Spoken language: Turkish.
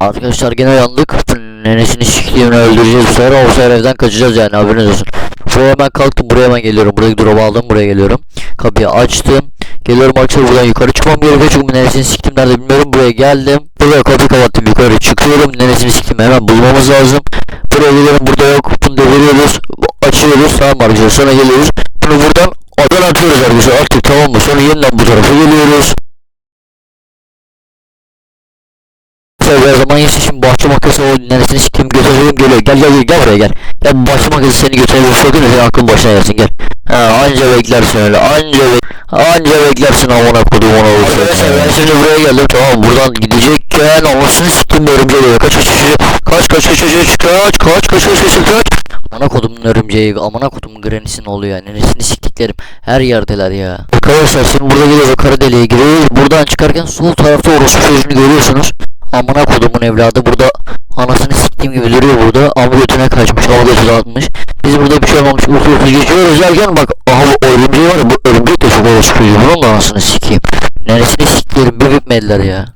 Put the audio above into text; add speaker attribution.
Speaker 1: Arkadaşlar gene yandık. Nenesini siktiğimini öldüreceğiz bu sefer. O sefer evden kaçacağız yani haberiniz olsun. Buraya hemen kalktım. Buraya hemen geliyorum. Buradaki drop'u aldım. Buraya geliyorum. Kapıyı açtım. Geliyorum açıyorum buradan yukarı çıkmam gerekiyor çünkü neresini siktim nerede bilmiyorum. Buraya geldim. Buraya kapıyı kapattım yukarı çıkıyorum. Neresini siktim hemen bulmamız lazım. Buraya geliyorum burada yok. Bunu deviriyoruz. Açıyoruz. Tamam arkadaşlar sonra geliyoruz. Bunu buradan odan atıyoruz arkadaşlar artık tamam mı? Sonra yeniden bu tarafa geliyoruz. Her zaman yesin şimdi bahçe makinesi o neresini siktim götüreyim geliyor. Gel gel gel gel buraya gel. Gel bahçe makinesi seni götürebilir. Sakın senin aklın başına gelsin gel. Ha anca beklersin öyle anca bek anca beklersin amına kodum ona olursa. Arkadaşlar ben şimdi buraya geldim tamam buradan gidecekken anasını siktim bir örümceği geliyor. Kaç kaç kaç kaç kaç kaç kaç kaç kaç kaç kaç kaç kaç Amına kodumun örümceği amına kodumun granisi ne oluyor yani neresini siktiklerim her yerdeler ya. Arkadaşlar şimdi burada geliyoruz o kara deliğe giriyoruz. Buradan çıkarken sol tarafta orospu çocuğunu görüyorsunuz. Amına kodumun evladı burada anasını siktiğim gibi duruyor burada ama götüne kaçmış ama götü atmış. Biz burada bir şey olmamış usul usul geçiyoruz derken bak aha bu örümceği var ya bu örümcek de çok orospu çocuğu bunun da anasını sikeyim. Neresini siklerim bir bitmediler ya.